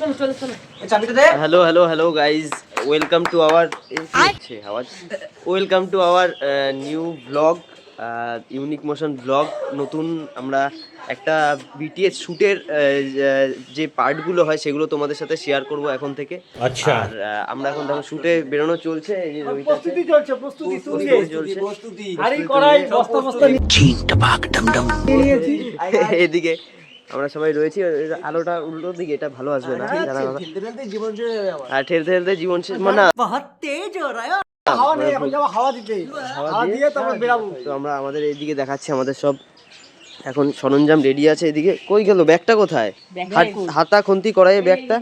চলো চলো চলো। চাবিটা দে। Hello hello hello guys welcome to our আওয়াজ? Welcome to our new blog unique motion blog নতুন আমরা একটা বিটিএস শ্যুটের যে পার্টগুলো হয় সেগুলো তোমাদের সাথে শেয়ার করব এখন থেকে। আচ্ছা। আর আমরা এখন দেখো শ্যুটে বেরোনো চলছে এই যে প্রস্তুতি চলছে প্রস্তুতি চলছে প্রস্তুতি। হাড়ি কড়াই বস্তা বস্তা নিয়ে নিয়েছি। এদিকে আমরা সবাই রয়েছি আলোটা উল্টো দিকে এটা ভালো আসবে না। আর ঠেলতে ঠেলতে জীবন শেষ মানে হ্যাঁ, তো আমরা আমাদের এইদিকে দেখাচ্ছি আমাদের সব। এখন সরঞ্জাম রেডি আছে এদিকে। কই গেল? ব্যাগটা কোথায়? হাতা খন্তি করাই ব্যাগটা?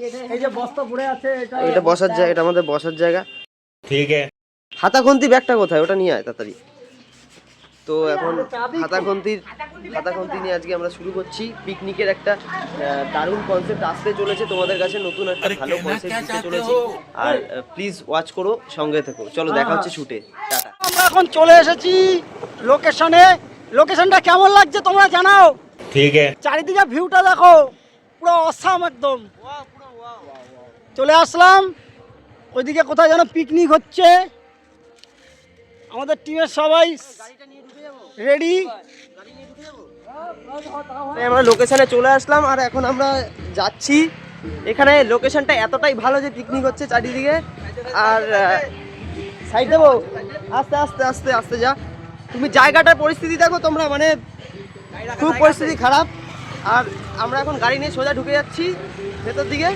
এটা বসার জায়গা এটা আমাদের বসার জায়গা। ঠিক আছে। হাতা খন্তি ব্যাগটা কোথায়? ওটা নিয়ে আয় তাড়াতাড়ি। তো এখন হাতাখন্তির হাতাখন্তি নিয়ে আজকে আমরা শুরু করছি। পিকনিকের একটা দারুণ কনসেপ্ট আসতে চলেছে তোমাদের কাছে নতুন একটা ভালো কনসেপ্ট দিতে চলেছি। আর প্লিজ ওয়াচ করো সঙ্গে থেকো। চলো দেখা হচ্ছে শুটে টাটা। আমরা এখন চলে এসেছি লোকেশনে লোকেশনটা কেমন লাগছে তোমরা জানাও। ঠিক আছে। চারিদিকে ভিউটা দেখো। পুরো অসাম একদম। চলে আসলাম। ওইদিকে কোথায় যেন পিকনিক হচ্ছে। আমাদের টিমের সবাই রেডি। আমরা লোকেশনে চলে আসলাম আর এখন আমরা যাচ্ছি। এখানে লোকেশনটা এতটাই ভালো যে পিকনিক হচ্ছে চারিদিকে। আর সাইড দেবো? আস্তে আস্তে আস্তে আস্তে যা। তুমি জায়গাটার পরিস্থিতি দেখো তোমরা মানে খুব পরিস্থিতি খারাপ। আর আমরা এখন গাড়ি নিয়ে সোজা ঢুকে যাচ্ছি ভেতর দিকে।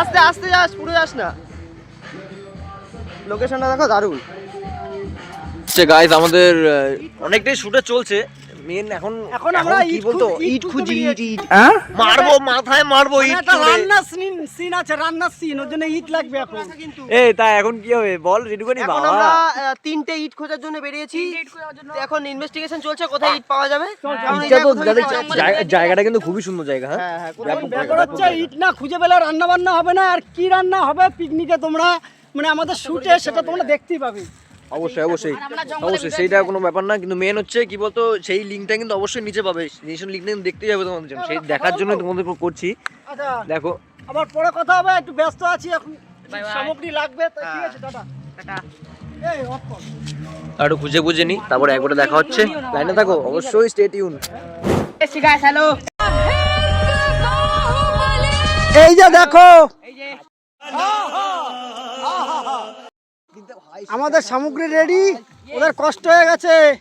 আস্তে আস্তে যাস পুরো যাস না। লোকেশনটা দেখো দারুণ। হচ্ছে গাইজ আমাদের অনেকটাই শুটে চলছে। মেন এখন এখন আমরা কি বলতো? ইট খুঁজি ইট ইট মারবো মাথায় মারবো মানে ইট। রান্নার সিন সিন আছে রান্নার সিন ওর জন্য ইট লাগবে এখন। এই তাই এখন কি হবে? বল রেডুকানি বাবা। আমরা তিনটে ইট খোঁজার জন্য বেরিয়েছি। এখন ইনভেস্টিগেশন চলছে কোথায় ইট পাওয়া যাবে। এটা তো জায়গাটা কিন্তু খুবই সুন্দর জায়গা হ্যাঁ? হ্যাঁ হ্যাঁ ব্যাপার হচ্ছে ইট না খুঁজে পেলে রান্না বান্না হবে না আর কি রান্না হবে পিকনিকে তোমরা মানে আমাদের শুটে সেটা তোমরা দেখতেই পাবে। অবশ্যই অবশ্যই। অবশ্যই সেইটা কোনো ব্যাপার না কিন্তু মেন হচ্ছে কি বলতো সেই লিঙ্কটা কিন্তু অবশ্যই নিচে পাবে। জিনিসের লিঙ্কটা কিন্তু দেখতেই যাবে তোমাদের জন্য। সেই দেখার জন্য তোমাদের করছি। আচ্ছা দেখো। আবার পরে কথা হবে একটু ব্যস্ত আছি এখন। সামগ্রী লাগবে তো ঠিক আছে টাটা। এই অফ একটু খুঁজে খুঁজে নি তারপরে একবারে দেখা হচ্ছে। লাইনে থাকো অবশ্যই স্টে টিউন হ্যালো এই যে দেখো। আমাদের সামগ্রী রেডি ওদের কষ্ট হয়ে গেছে।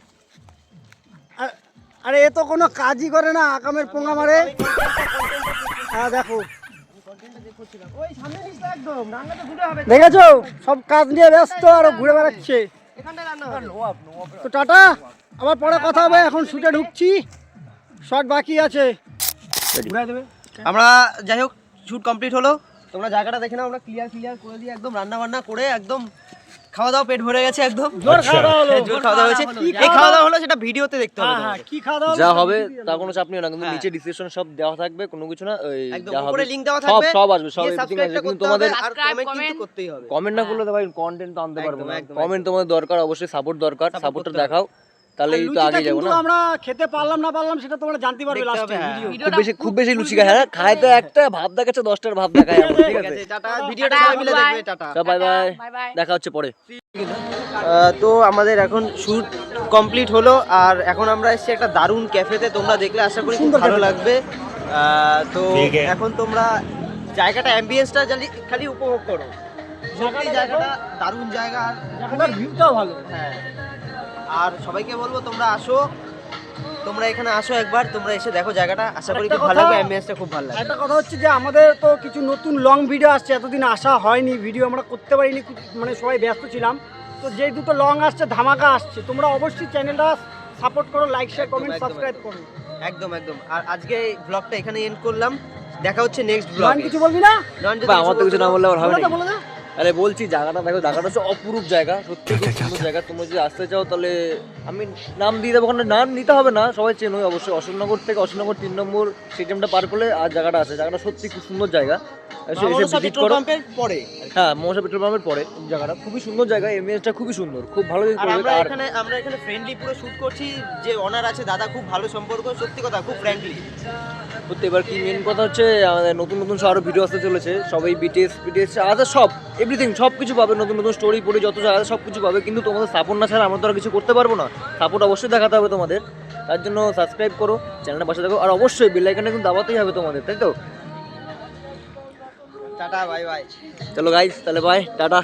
আর- এ তো কোনো কাজই করে না, আকামের পোঙা মারে। হ্যাঁ দেখো। দেখেছ? সব কাজ নিয়ে ব্যস্ত আর ঘুরে বেড়াচ্ছে। তো টাটা, আবার পরে কথা হবে, এখন শুটে ঢুকছি। শর্ট বাকি আছে। আমরা যাই হোক, শুট কমপ্লিট হলো। তোমরা জায়গাটা দেখে নাও, আমরা ক্লিয়ার ক্লিয়ার করে দিয়ে একদম রান্না বান্না করে একদম খাওয়া দাওয়া পেট ভরে গেছে একদম। জোর খাওয়া দাওয়া হলো। জোর খাওয়া দাওয়া হয়েছে এই খাওয়া দাওয়া হলো? সেটা ভিডিওতে দেখতে হবে হ্যাঁ হ্যাঁ কি খাওয়া দাওয়া যা হবে তা কোনো চাপ নিও না কিন্তু হ্যাঁ। নিচে ডিসক্রিপশন সব দেওয়া থাকবে কোনো কিছু না ওই একদম যা হবে উপরে লিংক দেওয়া সব থাকবে। সব আসবে সব এভরিথিং আসবে কিন্তু তোমাদের আর কমেন্ট কিন্তু করতেই হবে। কমেন্ট না করলে তো ভাই কন্টেন্ট তো আনতে পারব না। কমেন্ট তোমাদের দরকার অবশ্যই সাপোর্ট দরকার সাপোর্টটা করতে হবে। দেখাও তাহলেই তো আগে যাব না? আমরা খেতে পারলাম না পারলাম সেটা তোমরা জানতে পারবে লাস্টে হ্যাঁ। ভিডিও খুব বেশি খুব বেশি লুচি খায় হ্যাঁ? খায় তো একটা ভাব দেখাচ্ছে দশটার ভাব দেখায় আমার, ঠিক আছে টাটা। ভিডিওটা সবাই মিলে দেখবে টাটা। বাই বাই দেখা হচ্ছে পরে। তো আমাদের এখন শুট কমপ্লিট হলো আর এখন আমরা এসেছি একটা দারুণ ক্যাফেতে। তোমরা দেখলে আশা করি খুব ভালো লাগবে। আহ, তো এখন তোমরা জায়গাটা অ্যাম্বিয়েন্সটা খালি উপভোগ করো। সত্যি জায়গাটা দারুণ জায়গা আর ভিউটাও ভালো। হ্যাঁ। আর সবাইকে বলব তোমরা আসো। তোমরা এখানে আসো একবার তোমরা এসে দেখো জায়গাটা। আশা করি খুব ভালো লাগবে অ্যাম্বিয়েন্সটা খুব ভালো লাগবে। একটা কথা হচ্ছে যে আমাদের তো কিছু নতুন লং ভিডিও আসছে এতদিন আসা হয়নি ভিডিও আমরা করতে পারিনি মানে সবাই ব্যস্ত ছিলাম। তো যে দুটো লং আসছে ধামাকা আসছে তোমরা অবশ্যই চ্যানেলটা সাপোর্ট করো লাইক শেয়ার কমেন্ট সাবস্ক্রাইব করো। একদম একদম। আর আজকে এই ব্লগটা এখানে এন্ড করলাম। দেখা হচ্ছে নেক্সট ব্লগ কিছু বলবি না? আমার তো কিছু না বললে হবে না। বলে দে। আরে বলছি জায়গাটা দেখো জায়গাটা হচ্ছে অপরূপ জায়গা। সত্যি খুব সুন্দর জায়গা। তুমি যদি আসতে চাও তাহলে আমি নাম দিয়ে দেবো ওখানে নাম নিতে হবে না সবাই চেন চেনোই অবশ্যই অশোকনগর থেকে অশোকনগর তিন নম্বর স্টেডিয়ামটা পার করলে আর জায়গাটা আছে। জায়গাটা সত্যি খুব সুন্দর জায়গা। পেট্রোল পাম্পের পরে। হ্যাঁ মমসা পেট্রোল পাম্পের পরে। জায়গাটা খুবই সুন্দর জায়গা এমএসটা খুবই সুন্দর খুব ভালো আর আমরা এখানে আমরা এখানে ফ্রেন্ডলি পুরো শুট করছি যে অনার আছে দাদা খুব ভালো সম্পর্ক সত্যি কথা খুব ফ্র্যাঙ্কলি করতে এবার কি মেন কথা হচ্ছে আমাদের নতুন নতুন সব আরও ভিডিও আসতে চলেছে সবাই বিটিএস বিটিএস আদার সব এভরিথিং সব কিছু পাবে নতুন নতুন স্টোরি পড়ে যত যা সব কিছু পাবে কিন্তু তোমাদের সাপোর্ট না ছাড়া আমরা তো আর কিছু করতে পারব না। সাপোর্ট অবশ্যই দেখাতে হবে তোমাদের। তার জন্য সাবস্ক্রাইব করো চ্যানেলটা পাশে দেখো আর অবশ্যই বেল আইকনটা কিন্তু দাবাতেই হবে তোমাদের তাই তো? টাটা বাই বাই চলো গাইস তাহলে বাই টাটা।